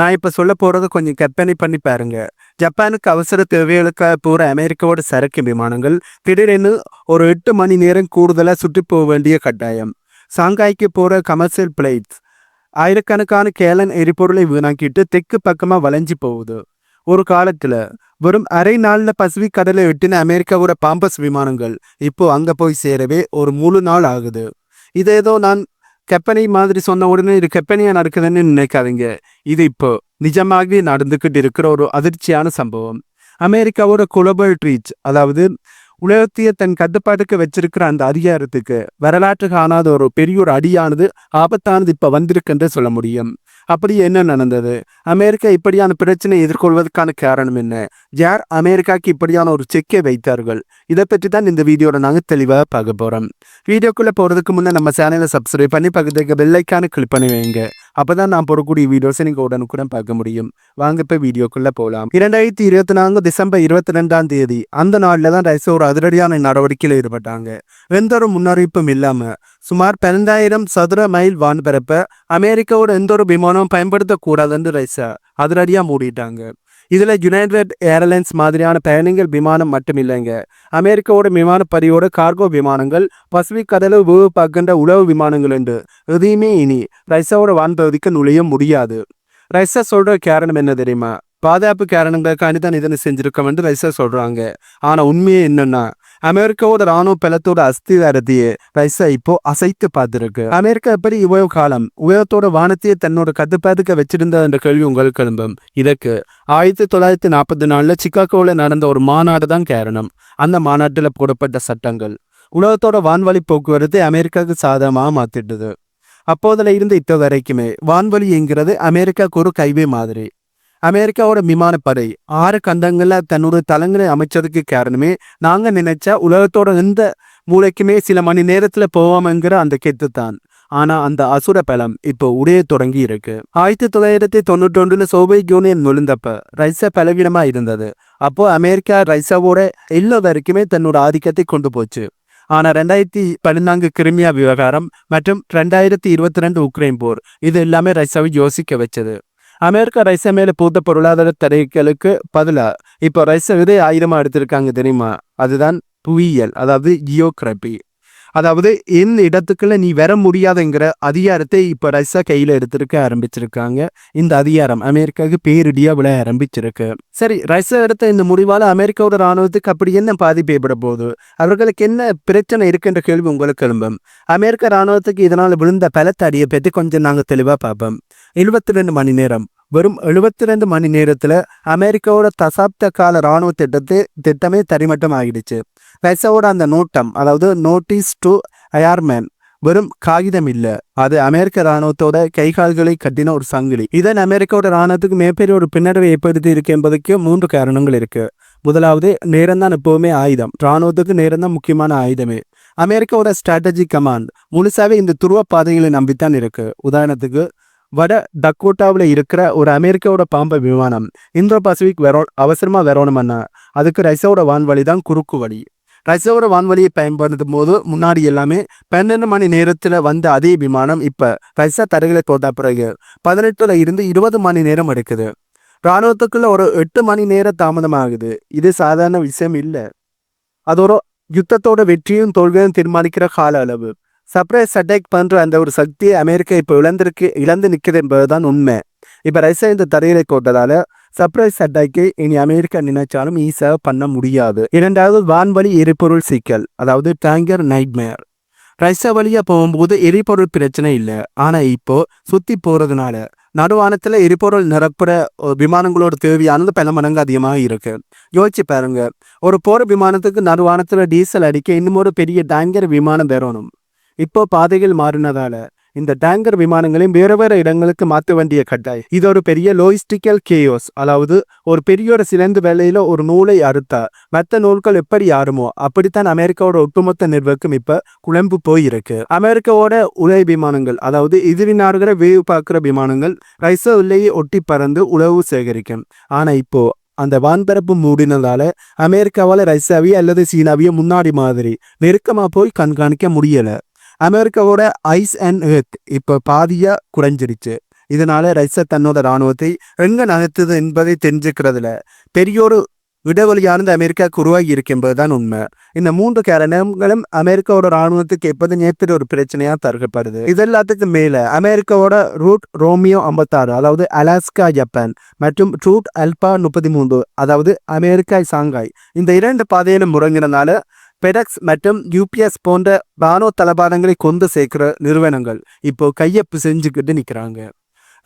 நான் இப்போ சொல்ல போகிறத கொஞ்சம் கற்பனை பண்ணி பாருங்க. ஜப்பானுக்கு அவசர தேவைகளுக்காக போகிற அமெரிக்காவோட சரக்கு விமானங்கள் திடீரென்னு ஒரு எட்டு மணி நேரம் கூடுதலாக சுற்றி போக வேண்டிய கட்டாயம். சாங்காய்க்கு போகிற கமர்ஷியல் பிளைட்ஸ் ஆயிரக்கணக்கான கேலன் எரிபொருளை வீணாக்கிட்டு தெற்கு பக்கமாக வளைஞ்சு போகுது. ஒரு காலத்தில் வெறும் அரை நாளில் பசிபிக் கடலை எட்டின அமெரிக்காவோட பாம்பஸ் விமானங்கள் இப்போ அங்கே போய் சேரவே ஒரு முழு நாள் ஆகுது. இது ஏதோ நான் கற்பனை மாதிரி சொன்ன உடனே இது கற்பனையா நடக்குதுன்னு நினைக்காதீங்க. இது இப்போ நிஜமாகவே நடந்துக்கிட்டு இருக்கிற ஒரு அதிர்ச்சியான சம்பவம். அமெரிக்காவோட குளோபல் ரீச் அதாவது உலகத்தையே தன் கட்டுப்பாட்டுக்கு வச்சிருக்கிற அந்த அதிகாரத்துக்கு வரலாற்று காணாத ஒரு பெரிய ஒரு அடியானது ஆபத்தானது இப்போ வந்திருக்குன்றே சொல்ல முடியும். அப்படி என்ன நடந்தது? அமெரிக்கா இப்படியான பிரச்சனை எதிர்கொள்வதற்கான காரணம் என்ன? யார் அமெரிக்காக்கு இப்படியான ஒரு செக்கை வைத்தார்கள்? இதை பற்றி தான் இந்த வீடியோவில் நாங்கள் தெளிவாக பார்க்க போகிறோம் வீடியோக்குள்ளே போகிறதுக்கு முன்னே நம்ம சேனலை சப்ஸ்கிரைப் பண்ணி பக்கத்துக்கு பெல்லைக்கான கிளிக் பண்ணி வைங்க. அப்பதான் நான் போடக்கூடிய வீடியோஸை நீங்க உடனுக்குடன் பார்க்க முடியும். வாங்க இப்ப வீடியோக்குள்ள போகலாம் இரண்டாயிரத்தி இருபத்தி நான்கு டிசம்பர் இருபத்தி ரெண்டாம் தேதி அந்த நாள்ல தான் ரைஸ் ஒரு அதிரடியான நடவடிக்கையில் ஈடுபட்டாங்க. எந்த ஒரு முன்னறிவிப்பும் இல்லாம சுமார் பன்னெண்டாயிரம் சதுர மைல் வான்பரப்ப அமெரிக்காவோட எந்த ஒரு விமானம் பயன்படுத்தக்கூடாதுன்னு ரைஸை அதிரடியா மூடிட்டாங்க. இதில் யுனைடெட் ஏர்லைன்ஸ் மாதிரியான பயணிகள் விமானம் மட்டும் இல்லைங்க அமெரிக்காவோட விமானப்பதியோட கார்கோ விமானங்கள் பசிபிக் கடலை உபயோக பார்க்கின்ற உளவு விமானங்கள் உண்டு. எதையுமே இனி ரைஸாவோட வான்பகுதிக்கு நுழைய முடியாது. ரைஸா சொல்கிற காரணம் என்ன தெரியுமா? பாதுகாப்பு காரணங்களுக்காண்டி தான் இதனை செஞ்சிருக்கோம் என்று ரைஸா சொல்கிறாங்க ஆனால் உண்மையே என்னென்னா அமெரிக்காவோட ராணுவ பலத்தோட அஸ்திவாரத்தையே ரைஸா இப்போ அசைத்து பார்த்திருக்கு. அமெரிக்கா எப்படி இவ்வளவு காலம்? உலகத்தோட வானத்தையே தன்னோட கட்டுப்பாட்டுக்கு வச்சிருந்த என்ற கேள்வி உங்களுக்கு எழும்பும் இதற்கு ஆயிரத்தி தொள்ளாயிரத்தி நாற்பத்தி நாலுல சிக்காகோவில் நடந்த ஒரு மாநாடு தான் காரணம். அந்த மாநாட்டில் போடப்பட்ட சட்டங்கள். உலகத்தோட வான்வழி போக்குவரத்தை அமெரிக்காவுக்கு சாதகமாக மாத்திட்டது. அப்போதுல இருந்து இப்போ வரைக்குமே வான்வழி என்கிறது அமெரிக்காவுக்கு ஒரு கைவே மாதிரி. அமெரிக்காவோட விமானப்படை ஆறு கண்டங்களில் தன்னோட தளங்களை அமைச்சதுக்கு காரணமே நாங்கள் நினைச்சா உலகத்தோட எந்த மூளைக்குமே சில மணி நேரத்தில் போவோம்ங்கிற அந்த கெத்து தான். ஆனா அந்த அசுர பலம் இப்போ உடைய தொடங்கி இருக்கு. ஆயிரத்தி தொள்ளாயிரத்தி தொண்ணூற்றி ஒன்றுல சோவியத் யூனியன் விழுந்தப்ப ரைசா பலவீனமா இருந்தது. அப்போ அமெரிக்கா ரைசாவோட எல்லா வரைக்குமே தன்னோட ஆதிக்கத்தை கொண்டு போச்சு. ஆனா ரெண்டாயிரத்தி பதினான்கு கிரிமியா விவகாரம் மற்றும் ரெண்டாயிரத்தி இருபத்தி ரெண்டு உக்ரைன் போர் இது எல்லாமே ரைசாவை யோசிக்க வச்சது. அமெரிக்கா ரைசா மேல பூத்த பொருளாதார தடைகளுக்கு பதிலா இப்போ ரைசா விதை ஆயிரமா எடுத்திருக்காங்க தெரியுமா? அதுதான் புவியியல் அதாவது ஜியோகிராபி. அதாவது எந்த இடத்துக்குள்ள நீ வர முடியாதுங்கிற அதிகாரத்தை இப்ப ரஷ்யா கையில எடுத்திருக்க ஆரம்பிச்சிருக்காங்க. இந்த அதிகாரம் அமெரிக்காவுக்கு பேரிடியாக விழ ஆரம்பிச்சிருக்கு. சரி ரஷ்யா எடுத்த இந்த முடிவால அமெரிக்காவோட ராணுவத்துக்கு அப்படி என்ன பாதிப்பு ஏற்பட போகுது? அவர்களுக்கு என்ன பிரச்சனை இருக்குன்ற கேள்வி உங்களுக்கு எழும்பும். அமெரிக்க ராணுவத்துக்கு இதனால விழுந்த பலத்தடியை பற்றி கொஞ்சம் நாங்கள் தெளிவா பார்ப்போம். எழுபத்தி ரெண்டு மணி நேரம். வெறும் எழுபத்தி ரெண்டு மணி நேரத்தில் அமெரிக்காவோட தசாப்த கால ராணுவ திட்டத்தை திட்டமே தரிமட்டம் ஆகிடுச்சு. ரைசாவோட அந்த நோட்டம் அதாவது நோட்டீஸ் டு அயார்மேன் வெறும் காகிதம் இல்ல அது அமெரிக்க ராணுவத்தோட கைகால்களை கட்டின ஒரு சங்கிலி. இதன் அமெரிக்காவோட ராணுவத்துக்கு மிகப்பெரிய ஒரு பின்னடைவை ஏற்படுத்தி இருக்கு என்பதற்கு மூன்று காரணங்கள் இருக்கு. முதலாவது நேரம் தான் எப்பவுமே ஆயுதம். ராணுவத்துக்கு நேரம் தான் முக்கியமான ஆயுதமே. அமெரிக்காவோட ஸ்ட்ராட்டஜி கமாண்ட் முழுசாவே இந்த துருவ பாதைகளை நம்பித்தான் இருக்கு. உதாரணத்துக்கு வட டக்கோட்டாவில் இருக்கிற ஒரு அமெரிக்காவோட பாம்பை விமானம் இந்தோ பசிபிக் வெரோ அவசரமாக வரணும்னா அதுக்கு ரஷ்யாவோட வான்வழி தான் குறுக்கு வழி. ரைசாவோட வான்வழியை பயன்படுத்தும் போது முன்னாடி எல்லாமே பன்னெண்டு மணி நேரத்தில் வந்த அதே விமானம் இப்போ ரைசா தடைகளை போட்ட பிறகு பதினெட்டுல இருந்து இருபது மணி நேரம் எடுக்குது. இராணுவத்துக்குள்ள ஒரு எட்டு மணி நேரம் தாமதமாகுது. இது சாதாரண விஷயம் இல்லை. அது ஒரு யுத்தத்தோட வெற்றியும் தோல்வியும் தீர்மானிக்கிற கால அளவு. சர்ப்ரைஸ் அட்டாக் பண்ணுற அந்த ஒரு சக்தியை அமெரிக்கா இப்போ இழந்திருக்கு இழந்து நிற்குது என்பதுதான் உண்மை. இப்போ ரைசா இந்த தரையிலை கோட்டதால் சர்ப்ரைஸ் அட்டாக்கு இனி அமெரிக்கா நினைச்சாலும் ஈஸியாக பண்ண முடியாது. இரண்டாவது வான்வழி எரிபொருள் சிக்கல் அதாவது டேங்கர் நைட்மேர் ரஷ்யா வழியாக போகும்போது எரிபொருள் பிரச்சனை இல்லை. ஆனால் இப்போ சுற்றி போகிறதுனால நடுவானத்தில் எரிபொருள் நிரப்புற விமானங்களோட தேவையானது பல மடங்கு அதிகமாக இருக்கு. யோசிச்சு பாருங்க. ஒரு போகிற விமானத்துக்கு நடுவானத்தில் டீசல் அடிக்க இன்னும் ஒரு பெரிய டேங்கர் விமானம் தரணும் இப்போ பாதைகள் மாறினதால இந்த டேங்கர் விமானங்களையும் வேற வேற இடங்களுக்கு மாற்ற வேண்டிய கட்டாயம். இது ஒரு பெரிய லோயிஸ்டிக்கல் கேயோஸ் அதாவது ஒரு பெரிய ஒரு சிறந்த வேலையில ஒரு நூலை அறுத்தா மற்ற நூல்கள் எப்படி ஆறுமோ அப்படித்தான் அமெரிக்காவோட ஒட்டுமொத்த நிர்வாகம் இப்ப குழம்பு போயிருக்கு. அமெரிக்காவோட உலை விமானங்கள் அதாவது எதிரி வேவு பார்க்கிற விமானங்கள் ரைசோ உள்ளேயே ஒட்டி பறந்து உழவு சேகரிக்கும். ஆனா இப்போ அந்த வான்பரப்பு மூடினதால அமெரிக்காவால ரஷ்யாவையோ அல்லது சீனாவையோ முன்னாடி மாதிரி நெருக்கமா போய் கண்காணிக்க முடியலை. அமெரிக்காவோட ஐஸ் அண்ட் எர்த் இப்போ பாதியாக குறைஞ்சிருச்சு இதனால ரஷ்யா தன்னோட ராணுவத்தை எங்க நகர்த்துது என்பதை தெரிஞ்சுக்கிறதுல பெரியோரு விடவெளியானது அமெரிக்காவுக்கு உருவாகி இருக்கின்றதுதான் உண்மை. இந்த மூன்று காரணங்களும் அமெரிக்காவோட ராணுவத்துக்கு எப்போது நேற்று ஒரு பிரச்சனையா தருகப்படுது இது எல்லாத்துக்கும் மேல அமெரிக்காவோட ரூட் ரோமியோ ஐம்பத்தாறு அதாவது அலாஸ்கா ஜப்பான் மற்றும் ரூட் அல்பா முப்பத்தி மூன்று அதாவது அமெரிக்கா சாங்காய் இந்த இரண்டு பாதையிலும் முறங்கினனால பெடக்ஸ் மற்றும் யூபிஎஸ் போன்ற வானோ தளபாடங்களை கொண்டு சேர்க்கிற நிறுவனங்கள் இப்போ கையப்பு செஞ்சுக்கிட்டு நிற்கிறாங்க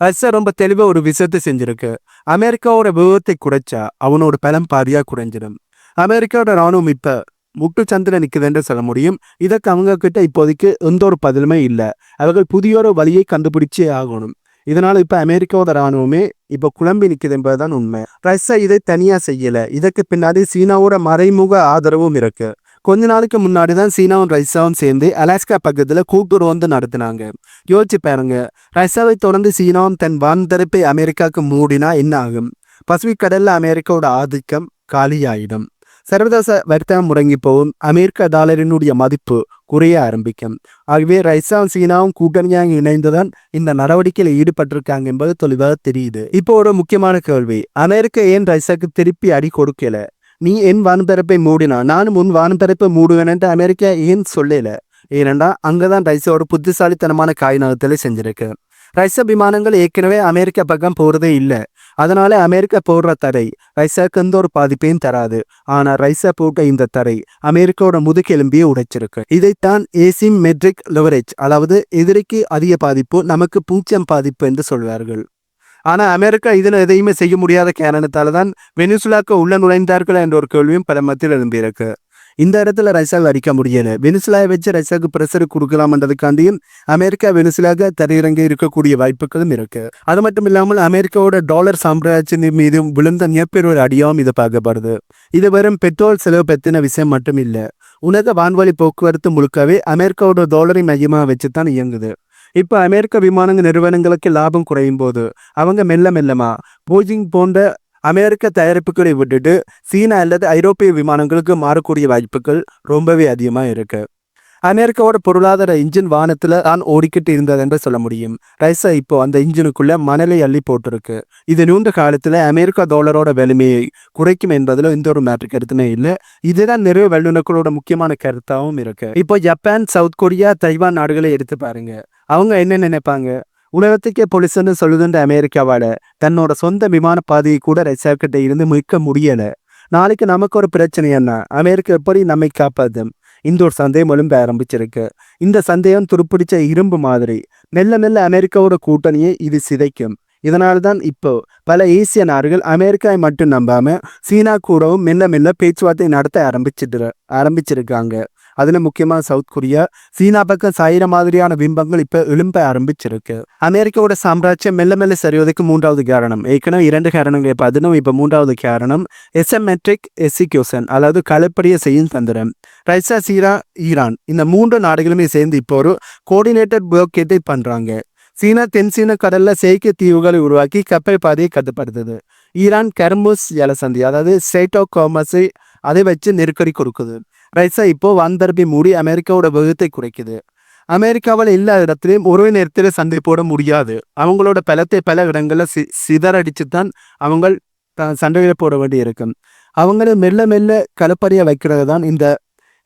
ரஷ்யா ரொம்ப தெளிவாக ஒரு விஷயத்தை செஞ்சிருக்கு. அமெரிக்காவோட விபத்தை குறைச்சா அவனோட பலம் பாதியாக குறைஞ்சிடும் அமெரிக்காவோட ராணுவம் இப்போ முட்டு சந்தில நிக்குதுன்னு சொல்ல முடியும். இதற்கு அவங்க கிட்ட இப்போதைக்கு எந்த ஒரு பதிலுமே இல்லை. அவர்கள் புதிய ஒரு வழியை கண்டுபிடிச்சே ஆகணும். இதனால் இப்போ அமெரிக்காவோட ராணுவமே இப்போ குழம்பி நிற்குது என்பதுதான் உண்மை. ரஷ்யா இதை தனியாக செய்யலை. இதற்கு பின்னாடி சீனாவோட மறைமுக ஆதரவும் இருக்குது கொஞ்ச நாளுக்கு முன்னாடி தான் சீனாவும் ரஷ்யாவும் சேர்ந்து அலாஸ்கா பக்கத்தில் கூட்டுறவு வந்து நடத்தினாங்க. யோசிச்சு பாருங்க ரஷ்யாவை தொடர்ந்து சீனாவும் தன் வான்தரப்பை அமெரிக்காவுக்கு மூடினா என்ன ஆகும்? பசிபிக் கடலில் அமெரிக்காவோட ஆதிக்கம் காலியாயிடும். சர்வதேச வர்த்தகம் முடங்கி போகும். அமெரிக்க டாலரினுடைய மதிப்பு குறைய ஆரம்பிக்கும். ஆகவே ரஷ்யாவும் சீனாவும் கூட்டணியாக இணைந்துதான் இந்த நடவடிக்கையில் ஈடுபட்டிருக்காங்க என்பது தெளிவாக தெரியுது. இப்போ ஒரு முக்கியமான கேள்வி அமெரிக்கா ஏன் ரஷ்யாவுக்கு திருப்பி அடி கொடுக்கல? நீ என் வான்பரப்பை மூடினா நானும் உன் வான்பரப்பை மூடுவேன்ட்டு அமெரிக்கா ஏன் சொல்லல? ஏனென்றா அங்கதான் ரஷ்யாவோட புத்திசாலித்தனமான காய் நகர்த்தலை செஞ்சிருக்கு ரைசா விமானங்கள் ஏற்கனவே அமெரிக்கா பக்கம் போறதே இல்லை. அதனால அமெரிக்கா போடுற தரை ரஷ்யாவுக்கு எந்த ஒரு பாதிப்பையும் தராது. ஆனா ரைசா போட்ட இந்த தரை அமெரிக்காவோட முதுகெலும்பியை உடைச்சிருக்கு. இதைத்தான் ஏசிம் மெட்ரிக் லெவரேஜ் அதாவது எதிரிக்கு அதிக பாதிப்பு நமக்கு பூச்சம் பாதிப்பு என்று சொல்வார்கள். ஆனால் அமெரிக்கா இதில் எதையுமே செய்ய முடியாத காரணத்தால் தான் வெனிசுலாக்கு உள்ள நுழைந்தார்கள் என்ற ஒரு கேள்வியும் பல மத்தியில் எழும்பியிருக்கு. இந்த இடத்துல ரஷ்யாவை அடிக்க முடியல. வெனிசுலாவை வச்சு ரஷ்யாவுக்கு பிரஷர் கொடுக்கலாம்ன்றதுக்காண்டியும் அமெரிக்கா வெனிசுலாக தரையிறங்கி இருக்கக்கூடிய வாய்ப்புகளும் இருக்கு. அது மட்டும் இல்லாமல் அமெரிக்காவோட டாலர் சாம்ராஜ்யம் மீதும் விழுந்த மிகப்பெரிய ஒரு அடியாவும் இது பார்க்கப்படுது. இது வெறும் பெட்ரோல் செலவு பற்றின விஷயம் மட்டும் இல்லை. உலக வான்வழி போக்குவரத்து முழுக்கவே அமெரிக்காவோட டாலரை மையமாக வச்சு தான் இயங்குது. இப்போ அமெரிக்க விமானங்கள் நிறுவனங்களுக்கு லாபம் குறையும் போது அவங்க மெல்ல மெல்லமா போஜிங் போன்ற அமெரிக்க தயாரிப்புகளை விட்டுட்டு சீனா அல்லது ஐரோப்பிய விமானங்களுக்கு மாறக்கூடிய வாய்ப்புகள் ரொம்பவே அதிகமாக இருக்கு. அமெரிக்காவோட பொருளாதார இன்ஜின் வானத்தில் தான் ஓடிக்கிட்டு இருந்தது என்று சொல்ல முடியும். ரஷ்யா இப்போ அந்த இன்ஜினுக்குள்ள மணலை அள்ளி போட்டிருக்கு. இது நீண்ட காலத்தில் அமெரிக்கா டாலரோட வலிமையை குறைக்கும் என்பதில் எந்த ஒரு மேட்ரு கருத்துமே இல்லை. இதுதான் நிறைய வல்லுநர்களோட முக்கியமான கருத்தாகவும் இருக்கு. இப்போ ஜப்பான் சவுத் கொரியா தைவான் நாடுகளை எடுத்து பாருங்க. அவங்க என்ன நினைப்பாங்க? உலகத்துக்கே பொலிசன்னு சொல்லுதுன்ற அமெரிக்காவால தன்னோட சொந்த விமான பாதையை கூட ரஷ்யாக்கிட்ட இருந்து மீட்க முடியலை. நாளைக்கு நமக்கு ஒரு பிரச்சனை என்ன? அமெரிக்கா எப்படி நம்மை காப்பாது இந்த ஒரு சந்தேகம் எழும்ப ஆரம்பிச்சிருக்கு. இந்த சந்தேகம் துருப்பிடிச்ச இரும்பு மாதிரி. மெல்ல மெல்ல அமெரிக்காவோட கூட்டணியை இது சிதைக்கும். இதனால தான் இப்போ பல ஏசிய நாடுகள் அமெரிக்காவை மட்டும் நம்பாம சீனா கூடவும் மெல்ல மெல்ல பேச்சுவார்த்தை நடத்த ஆரம்பிச்சிட்டு ஆரம்பிச்சிருக்காங்க. அதில் முக்கியமாக சவுத் கொரியா சீனா பக்கம் சாயிர மாதிரியான பிம்பங்கள் இப்போ எழும்ப ஆரம்பிச்சிருக்கு. அமெரிக்காவோட சாம்ராஜ்யம் மெல்ல மெல்ல சரிவதற்கு மூன்றாவது காரணம். ஏற்கனவே இரண்டு காரணங்கள் இப்போ பார்த்தோம் இப்போ மூன்றாவது காரணம் எஸ்எமெட்ரிக் எக்ஸிக்யூஷன் அதாவது கலப்படிய செய்யும் தந்திரம். ரஷ்யா சீரா ஈரான் இந்த மூன்று நாடுகளுமே சேர்ந்து இப்போ ஒரு கோஆர்டினேட்டட் பிளாக்கேட்டை பண்ணுறாங்க சீனா தென் சீன கடல்ல செயற்கை தீவுகளை உருவாக்கி கப்பல் பாதையை கட்டுப்படுத்துது. ஈரான் கர்முஸ் ஜலசந்தி அதாவது ஸ்டேட் ஆஃப் காமர்ஸை அதை வச்சு நெருக்கடி கொடுக்குது. ரஷ்யா இப்போ வந்தரப்பி மூடி அமெரிக்காவோட வேகத்தை குறைக்குது அமெரிக்காவில் எல்லா இடத்துலையும் ஒரே நேரத்தில் சண்டை போட முடியாது அவங்களோட பலத்தை பல இடங்களில் சி சிதறடிச்சு தான் அவங்க சண்டைகளை போட வேண்டி இருக்கும் அவங்கள மெல்ல மெல்ல கலப்பறையை வைக்கிறது தான் இந்த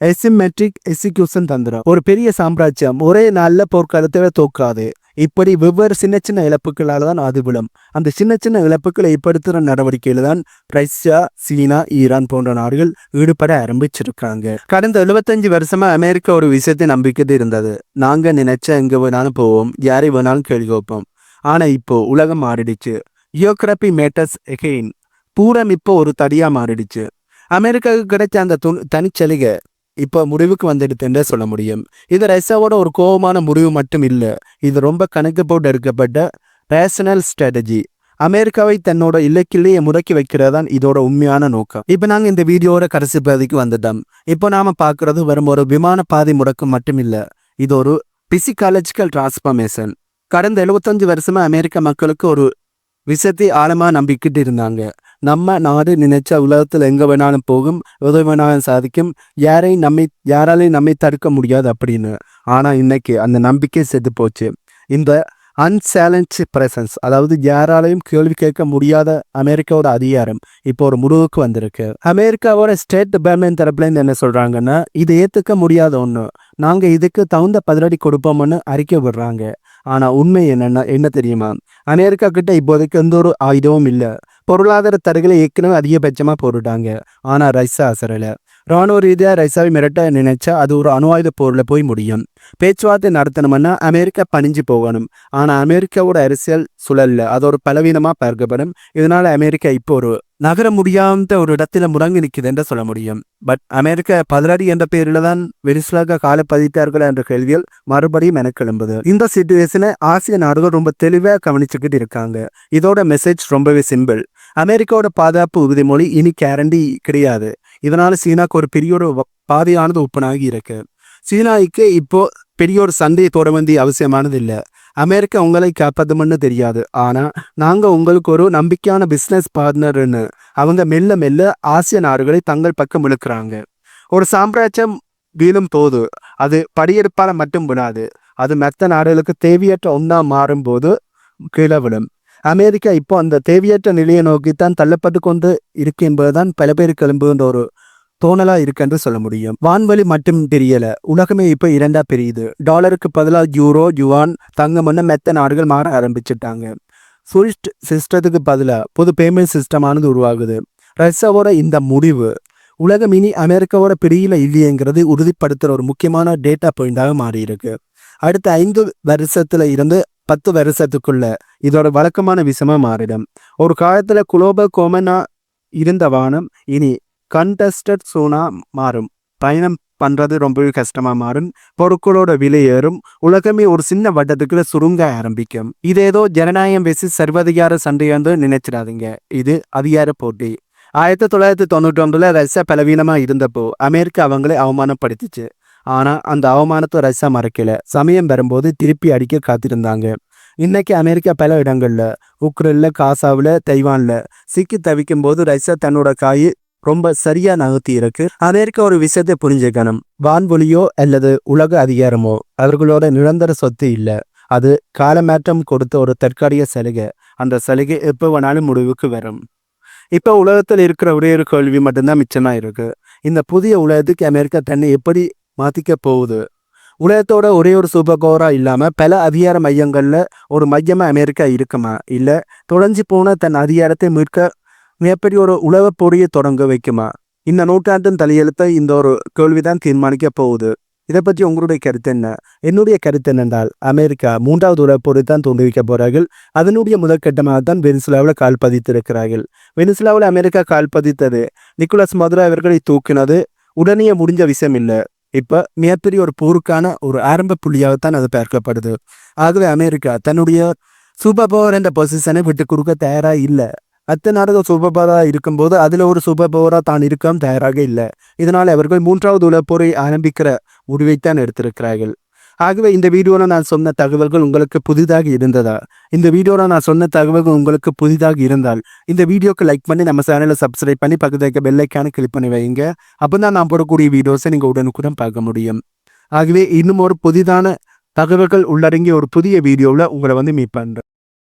எசிமெட்ரிக் எக்ஸிக்யூஷன் தந்திரம் ஒரு பெரிய சாம்ராஜ்யம் ஒரே நல்ல போர்க்காலத்தில் தோக்காது இப்படி வெவ்வேறு சின்ன சின்ன இழப்புகளால் தான் அது விழும். அந்த சின்ன சின்ன இழப்புகளை ஏற்படுத்துகிற நடவடிக்கையில் தான் ரஷ்யா சீனா ஈரான் போன்ற நாடுகள் ஈடுபட ஆரம்பிச்சிருக்காங்க. கடந்த 75 வருஷமா அமெரிக்கா ஒரு விஷயத்தை நம்பிக்கிட்டு இருந்தது. நாங்க நினைச்ச எங்க வேணாலும் போவோம் யாரை வேணாலும் கேள்வி வைப்போம் ஆனா இப்போ உலகம் மாறிடுச்சு. ஜியோகிராபி மேட்டர்ஸ் எகெயின் பூரம் இப்போ ஒரு தடியா மாறிடுச்சு. அமெரிக்காவுக்கு கிடைச்ச அந்த துண் தனிச்சலுகை இப்போ முடிவுக்கு வந்துடுதுன்றே சொல்ல முடியும். இது ரஷ்யாவோட ஒரு கோபமான முடிவு மட்டும் இல்லை. இது ரொம்ப கணக்கு போட்டு எடுக்கப்பட்ட ரேஷனல் ஸ்ட்ராட்டஜி அமெரிக்காவை தன்னோட இலக்கிலேயே முடக்கி வைக்கிறதான் இதோட உண்மையான நோக்கம். இப்போ நாங்கள் இந்த வீடியோட கடைசி பகுதிக்கு வந்துட்டோம். இப்போ நாம பார்க்கறது வெறும் ஒரு விமான பாதை முடக்கம் மட்டும் இல்லை. இது ஒரு பிசிகாலஜிக்கல் டிரான்ஸ்ஃபர்மேஷன் கடந்த 75 வருஷமா அமெரிக்க மக்களுக்கு ஒரு விஷயத்தை ஆழமாக நம்பிக்கிட்டு இருந்தாங்க. நம்ம நாடு நினைச்ச உலகத்தில் எங்க வேணாலும் போகும் எதை வேணாலும் சாதிக்கும். யாரையும் நம்மை யாராலையும் நம்மை தடுக்க முடியாது அப்படின்னு. ஆனா இன்னைக்கு அந்த நம்பிக்கை செத்து போச்சு. இந்த அன்சேலஞ்ச் பிரசன்ஸ் அதாவது யாராலையும் கேள்வி கேட்க முடியாத அமெரிக்காவோட அதிகாரம் இப்போ ஒரு முடிவுக்கு வந்திருக்கு. அமெரிக்காவோட ஸ்டேட் டிபார்ட்மெண்ட் தரப்புலேருந்து என்ன சொல்றாங்கன்னா இது ஏத்துக்க முடியாத ஒன்று நாங்கள் இதுக்கு தகுந்த பதிலடி கொடுப்போம்னு அறிக்கை விடுறாங்க. ஆனா உண்மை என்னென்னா என்ன தெரியுமா? அமெரிக்கா கிட்ட இப்போதைக்கு எந்த ஒரு ஆயுதமும் இல்லை. பொருளாதார தடைகளை ஏற்கனவே அதிகபட்சமா போட்டுட்டாங்க. ஆனா ரஷ்யா அசரலை. ராணுவ ரீதியாக ரைசாவை மிரட்ட நினைச்சா அது ஒரு அணு ஆயுத போய் முடியும். பேச்சுவார்த்தை நடத்தணும்னா அமெரிக்கா பணிஞ்சு போகணும். ஆனால் அமெரிக்காவோட அரசியல் சுழல்ல. அது ஒரு பலவீனமாக பார்க்கப்படும். இதனால அமெரிக்கா இப்போ ஒரு நகர முடியாத ஒரு இடத்துல முடங்கி நிற்குது என்று சொல்ல முடியும். பட் அமெரிக்க பதிலடி என்ற பேரில் தான் வெனிசுலாக கால பதித்தார்கள் என்ற கேள்வியில் மறுபடியும் எனக்கு எழும்புது. இந்த சுச்சுவேஷனை ஆசிய நாடுகள் ரொம்ப தெளிவாக கவனிச்சுக்கிட்டு இருக்காங்க. இதோட மெசேஜ் ரொம்பவே சிம்பிள் அமெரிக்காவோட பாதுகாப்பு உறுதிமொழி இனி கேரண்டி கிடையாது. இதனால சீனாக்கு ஒரு பெரிய ஒரு பாதையானது ஒப்பனாகி இருக்கு. சீனாவுக்கு இப்போ பெரிய ஒரு சண்டையை தொட வேண்டிய அவசியமானது இல்லை. அமெரிக்கா உங்களை காப்பாத்தும்னு தெரியாது. ஆனால் நாங்கள் உங்களுக்கு ஒரு நம்பிக்கையான பிஸ்னஸ் பார்ட்னர்னு அவங்க மெல்ல மெல்ல ஆசிய நாடுகளை தங்கள் பக்கம் இழுக்கிறாங்க. ஒரு சாம்ராஜ்யம் வீழும் போது அது படியெடுப்பால மட்டும் விடாது அது மற்ற நாடுகளுக்கு தேவையற்ற ஒன்றா மாறும்போது கீழே விடும் அமெரிக்கா இப்போ அந்த தேவையற்ற நிலையை நோக்கித்தான் தள்ளப்பட்டு கொண்டு இருக்கு என்பதுதான் பல பேருக்கு எழும்புகின்ற ஒரு தோணலா இருக்கு என்று சொல்ல முடியும். வான்வழி மட்டும் தெரியல. உலகமே இப்போ இரண்டா பிரியுது. டாலருக்கு பதிலாக யூரோ யுவான் தங்கம்னு மெத்த நாடுகள் மாற ஆரம்பிச்சிட்டாங்க. சுவிஸ்ட் சிஸ்டத்துக்கு பதிலாக புது பேமெண்ட் சிஸ்டமானது உருவாகுது. ரஷ்யாவோட இந்த முடிவு உலகம் இனி அமெரிக்காவோட பிடியில இல்லையங்கிறது உறுதிப்படுத்துகிற ஒரு முக்கியமான டேட்டா பாயிண்டாக மாறியிருக்கு. அடுத்த ஐந்து வருஷத்துல இருந்து பத்து வருஷத்துக்குள்ள இதோட வழக்கமான விஷயமா மாறிடும். ஒரு காலத்துல குளோபல் கோமனா இருந்த வானம் இனி கண்டஸ்டட் சோனா மாறும். பயணம் பண்றது ரொம்பவே கஷ்டமா மாறும். பொருட்களோட விலை ஏறும். உலகமே ஒரு சின்ன வட்டத்துக்குள்ள சுருங்க ஆரம்பிக்கும். இது ஏதோ ஜனநாயகம் பேசி சர்வதிகார சண்டையாண்டு நினைச்சிடாதீங்க. இது அதிகார போட்டி. ஆயிரத்தி தொள்ளாயிரத்தி தொண்ணூற்றி ஒன்றுல ரஷ்யா பலவீனமா இருந்தப்போ அமெரிக்கா அவங்களை அவமானப்படுத்திச்சு. ஆனால் அந்த அவமானத்தை ரசா மறக்கல. சமயம் வரும்போது திருப்பி அடிக்க காத்திருந்தாங்க. இன்னைக்கு அமெரிக்கா பல இடங்களில் உக்ரைனில் காசாவில் தைவானில் சிக்கி தவிக்கும் போது ரஷ்யா தன்னோட காய் ரொம்ப சரியா நகர்த்தி இருக்கு. அமெரிக்கா ஒரு விஷயத்தை புரிஞ்சுக்கணும். வான்வொலியோ அல்லது உலக அதிகாரமோ அவர்களோட நிரந்தர சொத்து இல்லை. அது காலமாற்றம் கொடுத்த ஒரு தற்காலிக சலுகை. அந்த சலுகை எப்போ வேணாலும் முடிவுக்கு வரும். இப்போ உலகத்தில் இருக்கிற ஒரே ஒரு கேள்வி மட்டும்தான் மிச்சமாக இருக்குது இந்த புதிய உலகத்துக்கு அமெரிக்கா தன்னை எப்படி மாற்றிக்க போகுது. உலகத்தோட ஒரே ஒரு சூப்பர் இல்லாமல் பல அதிகார மையங்களில் ஒரு மையமாக அமெரிக்கா இருக்குமா? இல்லை தொலைஞ்சு போன தன் அதிகாரத்தை மீட்க மிகப்பெரிய ஒரு உலக பொறியை தொடங்க வைக்குமா? இந்த நூற்றாண்டின் தலையெழுத்தை இந்த ஒரு கேள்விதான் தீர்மானிக்க போகுது. இதை பற்றி உங்களுடைய கருத்து என்ன? என்னுடைய கருத்து என்னென்றால் அமெரிக்கா மூன்றாவது உலக போரை தான் தோன்றுவிக்க போகிறார்கள். அதனுடைய முதற்கட்டமாக தான் வெனிசுலாவில் கால் பதித்திருக்கிறார்கள். வெனிசுலாவில் அமெரிக்கா கால் பதித்தது. நிக்கோலஸ் மதுரா அவர்களை தூக்கினது. உடனே முடிஞ்ச விஷயம் இல்லை. இப்போ மிகப்பெரிய ஒரு போருக்கான ஒரு ஆரம்ப புள்ளியாகத்தான் அது பார்க்கப்படுது. ஆகவே அமெரிக்கா தன்னுடைய சூப்பர் பவர் என்ற பொசிஷனை விட்டு கொடுக்க தயாராக இல்லை. அத்த நாடுகள் சூப்பர் பவராக இருக்கும்போது அதில் ஒரு சூப்பர் பவராக தான் இருக்க தயாராக இல்லை. இதனால் அவர்கள் மூன்றாவது உலகப் போரை ஆரம்பிக்கிற முடிவைத்தான் எடுத்திருக்கிறார்கள். ஆகவே இந்த வீடியோவில் நான் சொன்ன தகவல்கள் உங்களுக்கு புதிதாக இருந்ததா? இந்த வீடியோவில் நான் சொன்ன தகவல்கள் உங்களுக்கு புதிதாக இருந்தால் இந்த வீடியோக்கு லைக் பண்ணி நம்ம சேனலை சப்ஸ்கிரைப் பண்ணி பக்கத்துல இருக்க பெல்லைக்கான கிளிக் பண்ணி வைங்க. அப்போ தான் நான் போடக்கூடிய வீடியோஸை நீங்கள் உடனுக்குடன் பார்க்க முடியும். ஆகவே இன்னும் ஒரு புதிதான தகவல்கள் உள்ளடங்கிய ஒரு புதிய வீடியோவில் உங்களை வந்து மீட் பண்ணுறேன்